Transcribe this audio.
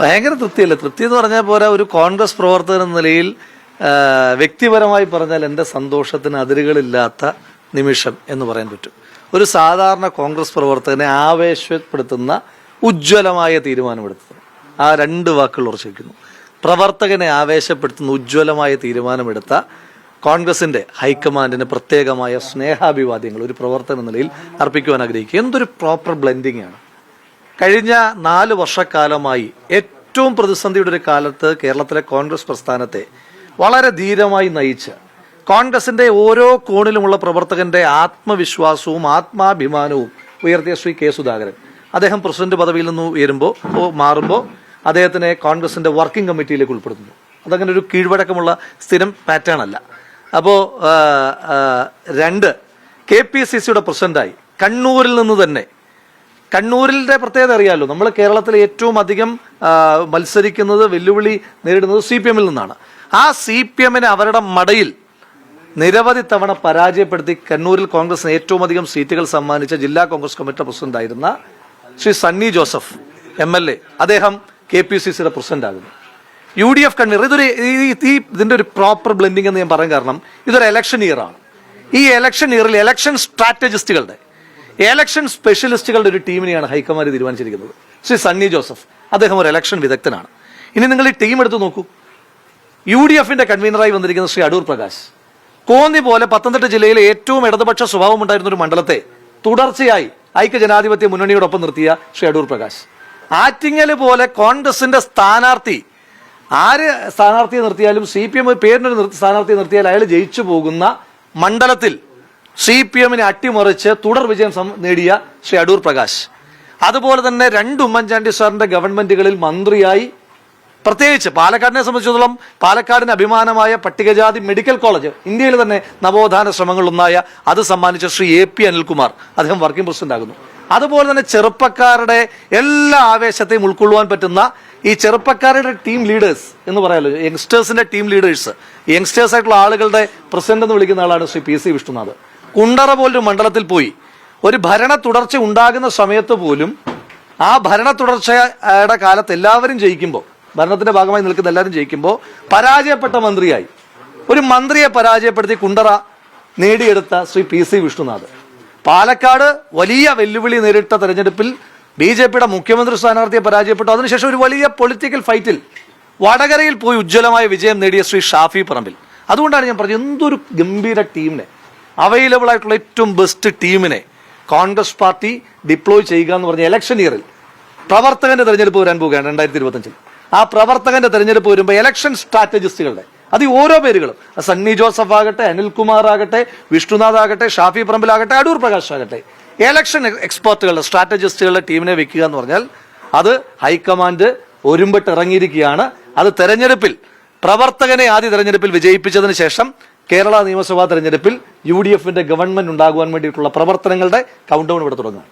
ഭയങ്കര തൃപ്തിയല്ല? തൃപ്തി എന്ന് പറഞ്ഞാൽ പോരാ ഒരു കോൺഗ്രസ് പ്രവർത്തകൻ എന്ന നിലയിൽ വ്യക്തിപരമായി പറഞ്ഞാൽ എന്റെ സന്തോഷത്തിന് അതിരുകളില്ലാത്ത നിമിഷം എന്ന് പറയാൻ പറ്റും. ഒരു സാധാരണ കോൺഗ്രസ് പ്രവർത്തകനെ ആവേശപ്പെടുത്തുന്ന ഉജ്ജ്വലമായ തീരുമാനമെടുത്തത്. ആ രണ്ട് വാക്കുകൾ ഉറച്ചിരിക്കുന്നു പ്രവർത്തകനെ ആവേശപ്പെടുത്തുന്ന ഉജ്ജ്വലമായ തീരുമാനമെടുത്ത കോൺഗ്രസിന്റെ ഹൈക്കമാൻഡിന് പ്രത്യേകമായ സ്നേഹാഭിവാദ്യങ്ങൾ ഒരു പ്രവർത്തന നിലയിൽ അർപ്പിക്കുവാൻ ആഗ്രഹിക്കുക. എന്തൊരു പ്രോപ്പർ ബ്ലെൻഡിംഗ് ആണ് കഴിഞ്ഞ നാല് വർഷക്കാലമായി ഏറ്റവും പ്രതിസന്ധിയുടെ ഒരു കാലത്ത് കേരളത്തിലെ കോൺഗ്രസ് പ്രസ്ഥാനത്തെ വളരെ ധീരമായി നയിച്ച് കോൺഗ്രസിന്റെ ഓരോ കോണിലുമുള്ള പ്രവർത്തകന്റെ ആത്മവിശ്വാസവും ആത്മാഭിമാനവും ഉയർത്തിയ ശ്രീ കെ സുധാകരൻ. അദ്ദേഹം പ്രസിഡന്റ് പദവിയിൽ നിന്ന് ഉയരുമ്പോൾ മാറുമ്പോൾ അദ്ദേഹത്തിനെ കോൺഗ്രസിന്റെ വർക്കിംഗ് കമ്മിറ്റിയിലേക്ക് ഉൾപ്പെടുത്തുന്നു. അതങ്ങനെ ഒരു കീഴ്വഴക്കമുള്ള സ്ഥിരം പാറ്റേൺ അല്ല. അപ്പോൾ രണ്ട് കെ പി സി സിയുടെ പ്രസിഡന്റായി കണ്ണൂരിൽ നിന്ന് തന്നെ കണ്ണൂരിന്റെ പ്രത്യേകത അറിയാമല്ലോ നമ്മൾ കേരളത്തിൽ ഏറ്റവും അധികം മത്സരിക്കുന്നത് വെല്ലുവിളി നേരിടുന്നത് സി പി എമ്മിൽ നിന്നാണ്. ആ സി പി എമ്മിനെ അവരുടെ മടയിൽ നിരവധി തവണ പരാജയപ്പെടുത്തി കണ്ണൂരിൽ കോൺഗ്രസിന് ഏറ്റവും അധികം സീറ്റുകൾ സമ്മാനിച്ച ജില്ലാ കോൺഗ്രസ് കമ്മിറ്റി പ്രസിഡന്റായിരുന്ന Shri Sunny Joseph M L A. അദ്ദേഹം കെ പി സി സിയുടെ പ്രസിഡന്റ് ആകുന്നു യു ഡി എഫ് കൺവീനർ ഇതൊരു ഈ ഇതിന്റെ ഒരു പ്രോപ്പർ ബ്ലെൻഡിങ് എന്ന് ഞാൻ പറയാൻ കാരണം ഇതൊരു എലക്ഷൻ ഇയർ ആണ്. ഈ എലക്ഷൻ ഇയറിൽ എലക്ഷൻ സ്ട്രാറ്റജിസ്റ്റുകളുടെ ഇലക്ഷൻ സ്പെഷ്യലിസ്റ്റുകളുടെ ഒരു ടീമിനെയാണ് ഹൈക്കമാൻഡ് തീരുമാനിച്ചിരിക്കുന്നത്. ശ്രീ സണ്ണി ജോസഫ് അദ്ദേഹം ഒരു എലക്ഷൻ വിദഗ്ധനാണ്. ഇനി നിങ്ങൾ ഈ ടീം എടുത്ത് നോക്കൂ. യു ഡി എഫിന്റെ കൺവീനറായി വന്നിരിക്കുന്ന ശ്രീ അടൂർ പ്രകാശ് കോന്നി പോലെ പത്തനംതിട്ട ജില്ലയിലെ ഏറ്റവും ഇടതുപക്ഷ സ്വഭാവം ഉണ്ടായിരുന്ന ഒരു മണ്ഡലത്തെ തുടർച്ചയായി ഐക്യ ജനാധിപത്യ മുന്നണിയോടൊപ്പം നിർത്തിയ ശ്രീ അടൂർ പ്രകാശ്. ആറ്റിങ്ങൽ പോലെ കോൺഗ്രസിന്റെ സ്ഥാനാർത്ഥി ആര് സ്ഥാനാർത്ഥിയെ നിർത്തിയാലും സി പി എം പേരിനൊരു നിർ- സ്ഥാനാർത്ഥിയെ നിർത്തിയാൽ അയാൾ ജയിച്ചു പോകുന്ന മണ്ഡലത്തിൽ സി പി എമ്മിനെ അട്ടിമറിച്ച് തുടർ വിജയം നേടിയ ശ്രീ അടൂർ പ്രകാശ്. അതുപോലെ തന്നെ രണ്ട് ഉമ്മൻചാണ്ടി സാറിന്റെ ഗവൺമെന്റുകളിൽ മന്ത്രിയായി പ്രത്യേകിച്ച് പാലക്കാടിനെ സംബന്ധിച്ചിടത്തോളം പാലക്കാടിന് അഭിമാനമായ പട്ടികജാതി മെഡിക്കൽ കോളേജ് ഇന്ത്യയിൽ തന്നെ നവോത്ഥാന ശ്രമങ്ങളൊന്നായ അത് സമ്മാനിച്ച ശ്രീ എ പി അനിൽകുമാർ അദ്ദേഹം വർക്കിംഗ് പ്രസിഡന്റ് ആകുന്നു. അതുപോലെ തന്നെ ചെറുപ്പക്കാരുടെ എല്ലാ ആവേശത്തെയും ഉൾക്കൊള്ളുവാൻ പറ്റുന്ന ഈ ചെറുപ്പക്കാരുടെ ടീം ലീഡേഴ്സ് എന്ന് പറയാലോ യങ്സ്റ്റേഴ്സിന്റെ ടീം ലീഡേഴ്സ് യങ്സ്റ്റേഴ്സ് ആയിട്ടുള്ള ആളുകളുടെ പ്രസിഡന്റ് എന്ന് വിളിക്കുന്ന ആളാണ് ശ്രീ പി സി വിഷ്ണുനാഥ്. കുണ്ടറ പോലൊരു മണ്ഡലത്തിൽ പോയി. ഒരു ഭരണ തുടർച്ച ഉണ്ടാകുന്ന സമയത്ത് പോലും ആ ഭരണ തുടർച്ചയുടെ കാലത്ത് എല്ലാവരും ജയിക്കുമ്പോൾ ഭരണത്തിന്റെ ഭാഗമായി നിൽക്കുന്ന എല്ലാവരും ജയിക്കുമ്പോൾ പരാജയപ്പെട്ട മന്ത്രിയായി. ഒരു മന്ത്രിയെ പരാജയപ്പെടുത്തി കുണ്ടറ നേടിയെടുത്ത ശ്രീ പി സി വിഷ്ണുനാഥ്. പാലക്കാട് വലിയ വെല്ലുവിളി നേരിട്ട തെരഞ്ഞെടുപ്പിൽ ബി ജെ പിയുടെ മുഖ്യമന്ത്രി സ്ഥാനാർത്ഥിയെ പരാജയപ്പെട്ടു. അതിനുശേഷം ഒരു വലിയ പൊളിറ്റിക്കൽ ഫൈറ്റിൽ വടകരയിൽ പോയി ഉജ്ജ്വലമായ വിജയം നേടിയ ശ്രീ ഷാഫി പറമ്പിൽ. അതുകൊണ്ടാണ് ഞാൻ പറഞ്ഞത് എന്തൊരു ഗംഭീര ടീമിനെ അവൈലബിൾ ആയിട്ടുള്ള ഏറ്റവും ബെസ്റ്റ് ടീമിനെ കോൺഗ്രസ് പാർട്ടി ഡിപ്ലോയ് ചെയ്യുക എന്ന് പറഞ്ഞ ഇലക്ഷൻ ഇയറിൽ പ്രവർത്തകന്റെ തെരഞ്ഞെടുപ്പ് വരാൻ പോവുകയാണ് രണ്ടായിരത്തി ഇരുപത്തഞ്ചിൽ ആ പ്രവർത്തകന്റെ തെരഞ്ഞെടുപ്പ് വരുമ്പോൾ ഇലക്ഷൻ സ്ട്രാറ്റജിസ്റ്റുകളുടെ അത് ഓരോ പേരുകളും സണ്ണി ജോസഫ് ആകട്ടെ അനിൽകുമാർ ആകട്ടെ വിഷ്ണുനാഥ് ആകട്ടെ ഷാഫി പറമ്പിലാകട്ടെ അടൂർ പ്രകാശ് ആകട്ടെ ഇലക്ഷൻ എക്സ്പേർട്ടുകളുടെ സ്ട്രാറ്റജിസ്റ്റുകളുടെ ടീമിനെ വെക്കുക എന്ന് പറഞ്ഞാൽ അത് ഹൈക്കമാൻഡ് ഒരുമ്പിട്ട് ഇറങ്ങിയിരിക്കുകയാണ് അത് തെരഞ്ഞെടുപ്പിൽ പ്രവർത്തകനെ ആദ്യ തെരഞ്ഞെടുപ്പിൽ വിജയിപ്പിച്ചതിന് ശേഷം കേരള നിയമസഭാ തെരഞ്ഞെടുപ്പിൽ യു ഡി എഫിന്റെ ഗവൺമെന്റ് ഉണ്ടാകുവാൻ വേണ്ടിയിട്ടുള്ള പ്രവർത്തനങ്ങളുടെ കൗണ്ട് ഡൗൺ ഇവിടെ തുടങ്ങും.